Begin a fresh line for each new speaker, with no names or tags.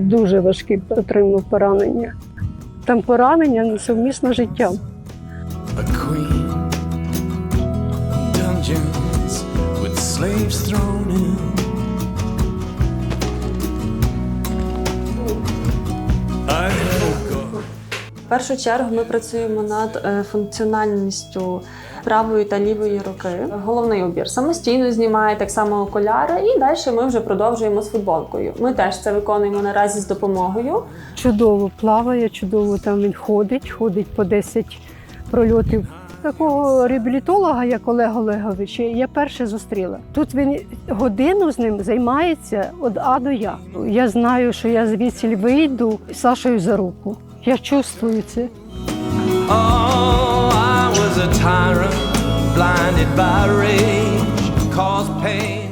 дуже важкі отримав поранення. Там поранення несумісно життям.
Slaves thrown in.
Першу чергу ми працюємо над е, функціональністю правої та лівої руки. Головний убір самостійно знімає так само окуляри, і далі ми вже продовжуємо з футболкою. Ми теж це виконуємо наразі з допомогою.
Чудово плаває, чудово там він ходить, ходить по 10 прольотів. Такого реабілітолога, як Олег Олегович, я перше зустріла. Тут він годину з ним займається від А до Я. Я знаю, що я звідси вийду Сашою за руку. Я чувствую це.
Oh, I was a tyrant, blinded by rage, caused pain.